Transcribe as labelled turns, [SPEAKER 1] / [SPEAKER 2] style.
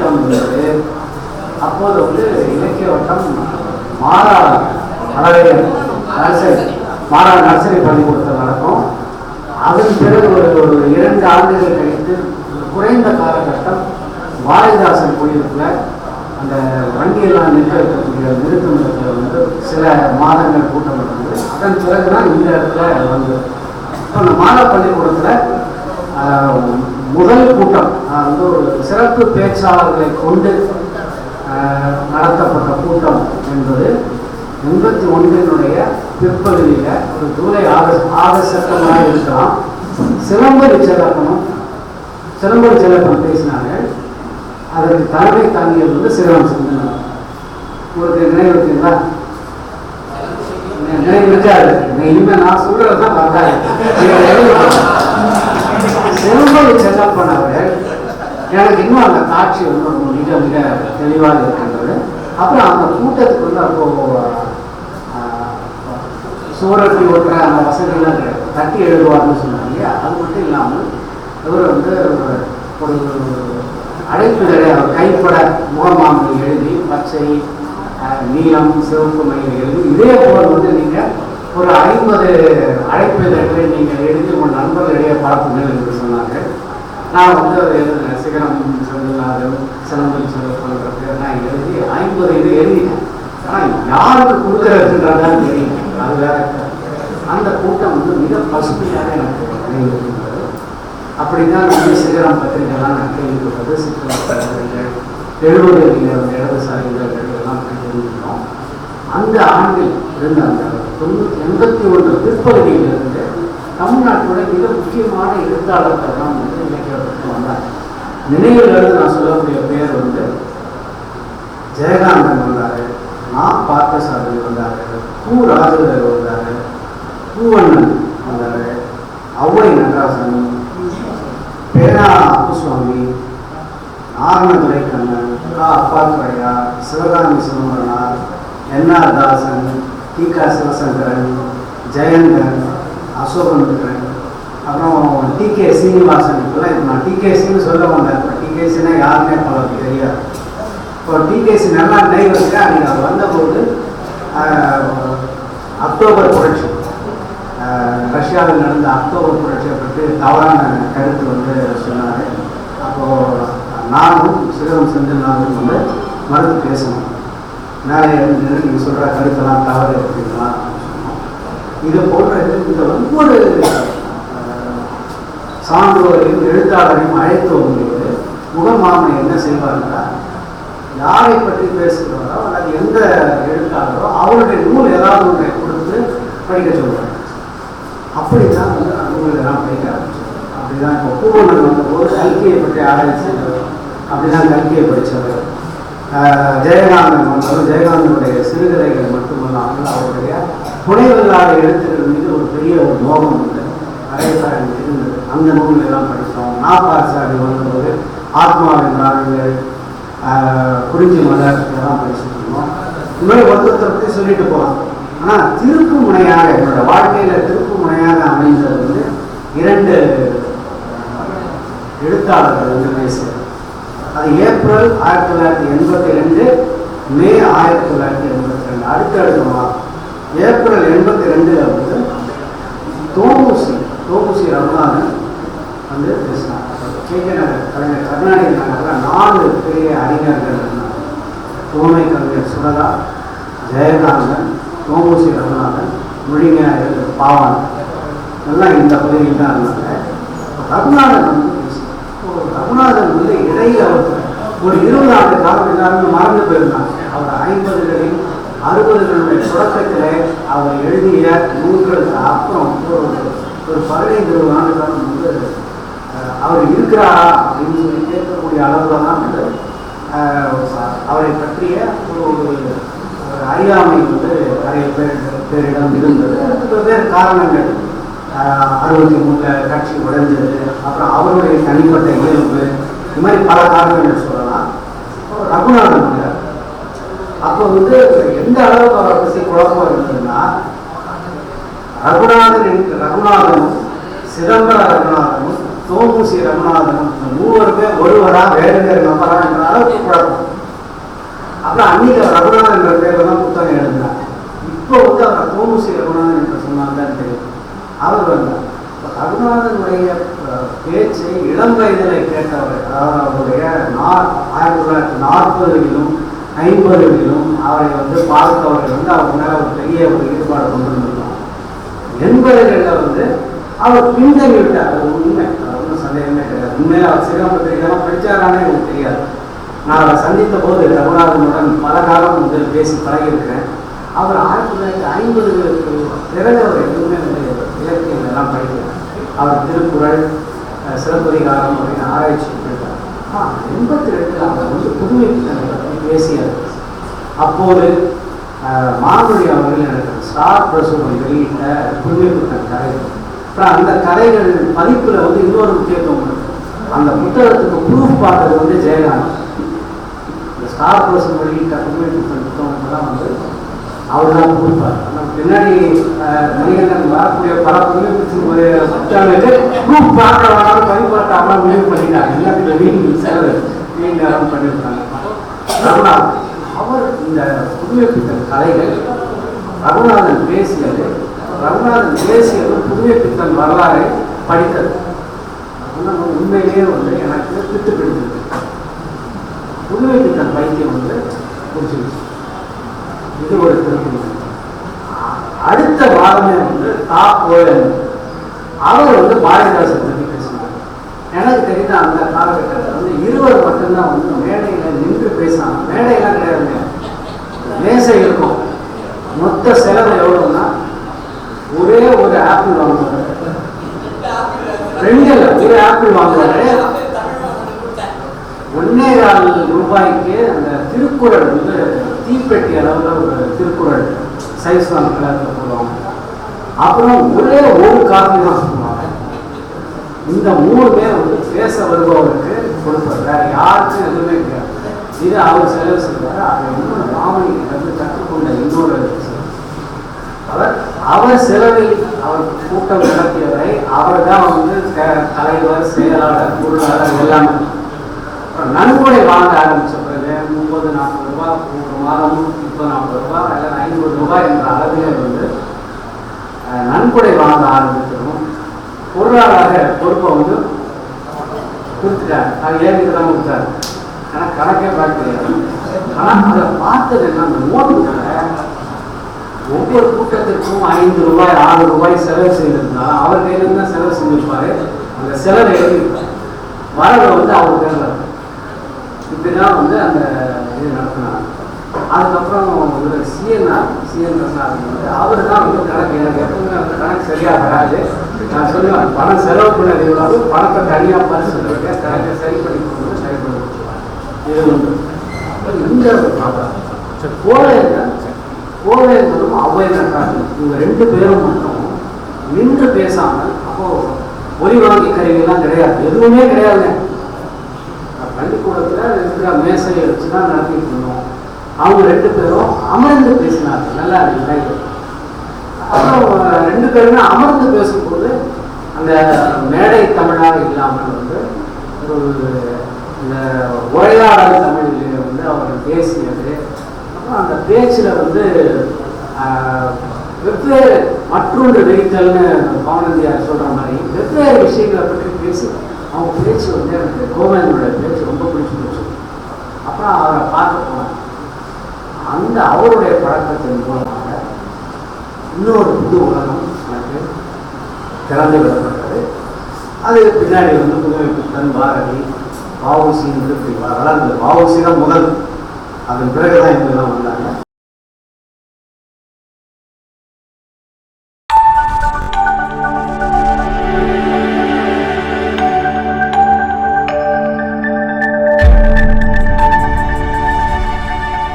[SPEAKER 1] முதல் என்பது அப்போது வந்து இலக்கிய வட்டம் மாறா அழகையர் நர்சரி மாறா நர்சரி பள்ளிக்கூடத்தில் நடக்கும். அதன் பிறகு ஒரு ஒரு இரண்டு ஆண்டுகள் கழித்து குறைந்த காலகட்டம் பாரதிதாசன் குடியிருப்பில் அந்த வண்டியெல்லாம் நிற்க இருக்கக்கூடிய நிறுத்தும் இடத்துல வந்து சில மாதங்கள் கூட்டம் நடந்தது. அதன் பிறகு தான் இந்த இடத்துல வந்து இப்போ அந்த மாதா பள்ளிக்கூடத்தில் முதல் கூட்டம் வந்து ஒரு சிறப்பு பேச்சாளர்களை கொண்டு நடத்தப்பட்ட கூட்டம் என்பது எண்பத்தி ஒன்றினுடைய பிற்பகுதியில் ஒரு ஜூலை ஆகஸ்ட் ஆகஸ்ட் செப்டம்பராக இருக்கலாம். சிலம்பரி செல்லப்பனும் சிலம்பரி செல்லப்பன் பேசினாங்க. அதற்கு தலைமை தாங்கியது வந்து சிறுவன் சிந்தனை உங்களுக்கு நினைவு இருக்குங்களா? நினைவு இருக்காது இனிமேல் நான் சொல்றது தான் வந்தாரு எனக்கு இன்னும் அந்த காட்சி வந்து ரொம்ப மிக மிக தெளிவாக இருக்கின்றது. அப்புறம் அந்த கூட்டத்துக்கு வந்து அப்போது சுவரட்டி ஓட்டுற அந்த வசதியெல்லாம் கிடையாது தட்டி எழுதுவார்னு சொன்னாங்க இல்லையா? அது மட்டும் இல்லாமல் இவர் வந்து ஒரு- ஒரு கைப்பட முகமாமலை எழுதி பச்சை நீளம் சிவப்பு மயில் எழுதி இதே போல் வந்து நீங்கள் ஒரு ஐம்பது அழைப்பிதழ்களை நீங்கள் எழுதி உங்கள் நண்பர்களிடையே பரப்புங்கள் என்று சொன்னாங்க நான் வந்து அதை எழுதினேன் சிகரம் செந்தில்நாதன் சிலம்பல் செல்வன்ற நான் எழுதி ஐம்பது இது எழுதினேன் ஆனால் யாருக்கு கொடுக்கறதுன்றதான் தெரியும். அது வேற அந்த கூட்டம் வந்து மிக பசுமையாக எனக்கு நினைவிருக்கின்றது அப்படிதான் வந்து சிகரம் பத்திரிகைலாம் நான் கேள்விப்பட்டது. சித்திரம் பத்திரிகைகள் எழுபதுகளில் இடதுசாரிகள் எல்லாம் தெரிஞ்சுக்கிறோம் அந்த ஆண்டில் இருந்த அந்த தொண்ணூற்றி எண்பத்தி ஒன்று பிற்பகுதியில் இருந்து தமிழ்நாட்டோட மிக முக்கியமான எழுத்தாளர்கள் தான் வந்து நினைக்கிறதுக்கு வந்தாங்க நினைவில் நான் சொல்லக்கூடிய பேர் வந்து ஜெயகாந்தன் வந்தார் நான் பார்த்தசாமி வந்தார் பூ ராஜேந்தர் வந்தார் பூவண்ணன் வந்தார் ஔவை நடராசன் பேரா அப்புசுவாமி நாரணதுரை கண்ணன் கா அப்பாத்துறையா Sivakami Chidambaranar N R Dasan T க சிவசங்கரன் ஜெயந்தன் அசோகன் அப்புறம் டி கே சீனிவாசன் இப்பெல்லாம் இப்போ நான் டிகேசின்னு சொல்ல மாட்டேன் இப்போ டிகேசினா யாருமே பலருக்கு தெரியாது. இப்போ டிகேசி நல்லா நினைவு இருக்கா. நீங்கள் அவர் வந்தபோது அக்டோபர் புரட்சி. ரஷ்யாவில் நடந்த அக்டோபர் புரட்சியை பற்றி தவறான கருத்து வந்து சொன்னார். அப்போது நானும் சிறுவன் செந்தில்நாதன் வந்து மறுத்து பேசணும். மேலே இருந்து நீங்கள் சொல்கிற கருத்தெல்லாம் தவறு அப்படின்லாம் இது போன்ற இந்த ஒவ்வொரு சான்றோரையும் எழுத்தாளரையும் அழைத்து வரும்போது முகமாமன் என்ன செய்வார்னா யாரை பற்றி பேசுகிறாரோ அல்லது எந்த எழுத்தாளரோ அவருடைய நூல் ஏதாவது ஒன்றை கொடுத்து படிக்க சொல்றாங்க அப்படிதான் வந்து நூல்களெல்லாம் படிக்க ஆரம்பிச்சோம் அப்படிதான் இப்போ பூவண்ணன் வந்தபோது கல்கியை பற்றி ஆராய்ச்சி அப்படிதான் கல்கியை படித்தவர். ஜெயகாந்தன் வந்தவர். ஜெயகாந்தனுடைய சிறுகதைகள் மட்டுமல்லாமல் அவருடைய புனைவல்லாத எழுத்துக்கள் மீது ஒரு பெரிய ஒரு மோகம் வந்து நிறைய இருந்தது. அந்த நூல்கள் எல்லாம் படித்தோம். நாப்பாசாரி வந்தபோது ஆத்மாவின் நாடுகள் குறிஞ்சி மலர் இதெல்லாம் படிச்சுட்டு இருந்தோம். இன்னொரு மாதிரி பற்றி சொல்லிட்டு போகலாம். ஆனால் திருப்பு முனையாக என்னோட வாழ்க்கையில் திருப்பு முனையாக அமைந்தது வந்து இரண்டு எழுத்தாளர்கள் வந்து பேசுகிறேன் அது ஏப்ரல் ஆயிரத்தி தொள்ளாயிரத்தி எண்பத்தி ரெண்டு மே ஆயிரத்தி தொள்ளாயிரத்தி எண்பத்தி ரெண்டு. அடுத்த மாதம். ஏப்ரல் எண்பத்தி ரெண்டுல வந்து தோமுசி தோமுசி ரகுநாதன் வந்து பேசினார் கே நகர் கலைஞர் கர்நாடக நகரில் நாலு பெரிய அறிஞர்கள் இருந்தாங்க. தோமை கவிஞர் சுரதா ஜெயகாந்தன் தோமுசி ரகுநாதன் மொழிஞர் பாவான். எல்லாம் இந்த பகுதியில் தான் இருந்தாங்க. ரகுநாதன் வந்து ரகுநாதன் வந்து இடையில அவர் ஒரு இருபது ஆண்டு காலம் எல்லாருமே மறந்து போயிருந்தாங்க. அவர் ஐம்பதுகளில் அறுபதுகளுடைய தொடக்கத்தில் அவர் எழுதிய நூல்களுக்கு அப்புறம் ஒரு ஒரு பதினைந்து இருபது ஆண்டு வந்து அவர் இருக்கிறாரா அப்படின்னு சொல்லி கேட்கக்கூடிய அளவில் தான் வந்து அவரை பற்றிய ஒரு அறியாமை வந்து நிறைய பேர் பேரிடம் இருந்தது. அதுக்கு வெவ்வேறு காரணங்கள் அறுபத்தி மூணில் கட்சி உடைஞ்சது அப்புறம் அவருடைய தனிப்பட்ட இயல்பு இது மாதிரி பல காரணங்கள் சொல்லலாம். ரகுநாதன் அப்போ வந்து எந்த அளவுக்கு அவர் திசை குழப்பம் இருந்ததுன்னா ரகுநாதன் ரகுநாதனும் சிதம்பர ரகுநாதனும் தோமுசி ரகுநாதனும் இந்த மூவருமே ஒருவரா வேறு வேறு நபரா என்ற அளவுக்கு குழப்பம். அப்புறம் அன்னைக்கு ரகுநாதன் என்ற பேர்ல தான் புத்தகம் எழுதினார். இப்போ வந்து அவர் தோமுசி ரகுநாதன் என்று சொன்னாங்கன்னு தெரியும். அவர் வந்தார் ரகுநாதனுடைய பேச்சை இளம் வயதில் கேட்டவர் அதாவது அவருடைய நா- ஆயிரத்தி தொள்ளாயிரத்தி நாற்பதுகளிலும் ஐம்பதுகளிலும் அவரை வந்து பார்த்தவர்கள் வந்து அவர் மேல ஒரு பெரிய ஒரு ஈடுபாடு கொண்டு வந்திருக்காங்க. எண்பதுகளில் வந்து அவர் பின்தங்கி விட்டார். அது உண்மை. அது ஒன்றும் சந்தேகமே கிடையாது. உண்மையில அவர் சிறுவம்பத்திரிகைலாம் படிச்சாரானே எனக்கு தெரியாது. நான் அவரை சந்தித்த போது ரகுநாதனுடன் பல காலம் வந்து பேசி பழகியிருக்கிறேன். அவர் ஆயிரத்தி தொள்ளாயிரத்தி ஐம்பதுகளுக்கு பிறகு அவர் எதுவுமே வந்து இலக்கியம் எல்லாம் படிக்கிறார் அவர் திருக்குறள் சிறப்பதிகாரம் அப்படின்னு ஆராய்ச்சி பண்ணிட்டார். ஆனால் எண்பத்தி ரெண்டு அவர் வந்து புதுமை பேசியார் அப்போது அஹ், மாமொழி அவர்கள் எனக்கு ஸ்டார் பிரசுரம் வெளியிட்ட புதுமை புத்தக கதை அப்புறம் அந்த கதைகள் பதிப்பில் வந்து இன்னொரு முக்கியத்துவம் அந்த புத்தகத்துக்கு ப்ரூஃப் பார்த்தது வந்து ஜெயகாந்தன் இந்த ஸ்டார் பிரசுரம் வெளியிட்ட புதுமை புத்தக தான் வந்து அவர் தான் கொடுப்பார். நம்ம பின்னாடி மணிகண்டன் வரக்கூடிய பல புதுமை புத்தகங்களுக்கு ப்ரூஃப் பார்க்க வேணாலும் பதிப்பாட்டாமல் முடிவு பண்ணிட்டாங்க. எல்லாத்துக்கும் வீண் செலவு. வீண் பண்ணியிருக்காங்க ரகுநாதன். அவர் இந்த புதுமைப்பித்த கலைகள் ரகுநாதன் பேசியது ரகுநாதன் பேசியது புதுமைப்பித்தன் வரலாறு வரலாறை படித்தது உண்மையிலேயே வந்து எனக்கு திட்டு பிடிச்சிருக்கு புதுமைப்பித்தன் புத்தன் பைத்தியம் வந்து பிடிச்சிருச்சு இது ஒரு திருப்பி அடுத்த வாரமே வந்து தா கோயல் அவர் வந்து பாரதிதாசன் பற்றி பேசினார். எனக்கு தெரிந்த அந்த காலகட்டத்தில் வந்து இருவர் மட்டும்தான் வந்து மேடையில் நின்று பேசினாங்க மேடையெல்லாம் கிடையாது மேசை இருக்கும். மொத்த செலவு எவ்வளோன்னா ஒரே ஒரு ஆப்பிள் வாங்குவாங்க ரெண்டு ஒரே ஒரு ஆப்பிள் வாங்குவாரு. ஒன்னே கால் ரூபாய்க்கு அந்த திருக்குறள் வந்து தீப்பெட்டி அளவுல ஒரு திருக்குறள். சைஸ் தான் கலரில் போடுவாங்க. அப்புறம் ஒரே ஒரு காப்பி தான் சொல்லுவாங்க இந்த மூணு பேர் வந்து பேச வருபவருக்கு கொடுப்பார். வேற யாருக்கும் எதுவுமே கிடையாது. இது அவர் செலவு செய்வார் அதை இன்னொரு மாமனிக்கு வந்து கற்றுக்கொண்ட இன்னொரு அவர் அவர் செலவில் அவர் கூட்டம் நடத்தியவரை அவர் தான் வந்து தலைவர் செயலாளர் பொருளாளர் எல்லாமே. அப்புறம் நன்கொடை வாங்க ஆரம்பிச்ச பிறகு முப்பது நாற்பது ரூபாய் ஒவ்வொரு மாதமும் முப்பது நாற்பது ரூபாய் அல்லது ஐம்பது ரூபாய் என்ற அளவிலே வந்து நன்கொடை வாங்க ஆரம்பிச்சிடும் பொருளாதார பொறுப்பை வந்து கொடுத்துட்டார் அது ஏற்கனவே தான் கொடுத்தாரு ஆனால் கணக்கே பார்க்க தெரியாது ஆனால் அதை பார்த்தது என்ன அந்த நோட்டுகளை ஒவ்வொரு கூட்டத்திற்கும் ஐந்து ரூபாய் ஆறு ரூபாய் செலவு செய்திருந்தா அவர் கையிலிருந்து தான் செலவு செஞ்சிருப்பாரு. அந்த செலவை எழுதியிருப்பார். வரவை வந்து அவர் பேர்ல இப்படிதான் வந்து அந்த இது நடத்தினாங்க. அதுக்கப்புறம் ஒரு சிஎன்ஆர் சிஎன் பிரசாத் வந்து அவர் தான் வந்து கணக்கு எனக்கு எப்பவுமே அந்த கணக்கு சரியாக வராது. நான் சொல்லுவேன் பணம் செலவு பண்ணது பணத்தை தனியாக பரிசு கணக்கை சரி பண்ணி சரி பண்ணி இது ஒன்று அப்புறம் இந்த கோழைகள் கோழைகளும் அவ்வை இவங்க ரெண்டு பேரும் மட்டும் நின்று பேசாமல் அப்போ ஒலி வாங்கி கருவியெல்லாம் கிடையாது எதுவுமே கிடையாதுங்க பள்ளிக்கூடத்தில் இருக்கிற மேசையை வச்சு தான் நடத்திட்டு இருந்தோம் அவங்க ரெண்டு பேரும் அமர்ந்து பேசினாங்க நல்லா இருக்கு அப்புறம் ரெண்டு பேருமே அமர்ந்து பேசும்போது அந்த மேடை தமிழாக இல்லாமல் வந்து ஒரு இந்த உரையாடல் தமிழிலே வந்து அவர் பேசியது. அப்புறம் அந்த பேச்சில் வந்து வெவ்வேறு மற்றொன்று வெடித்தல்னு பவனந்தியார் சொல்கிற மாதிரி வெவ்வேறு விஷயங்களை பற்றி பேசி அவங்க பேச்சு வந்து எனக்கு கோவிந்தனுடைய பேச்சு ரொம்ப பிடிச்சி போச்சு அப்புறம் அவரை பார்க்க போனேன். அந்த அவருடைய பழக்கத்தின் மூலமாக இன்னொரு புது உலகம் எனக்கு திறந்து விடப்பட்டது. அதுக்கு பின்னாடி வந்து புதுமை புத்தன் பாரதி வாவூசின்னு இருக்கு அதனால் இந்த வாவுசி தான் முதல். அதன் பிறகுதான் இங்கெல்லாம் வந்தாங்க.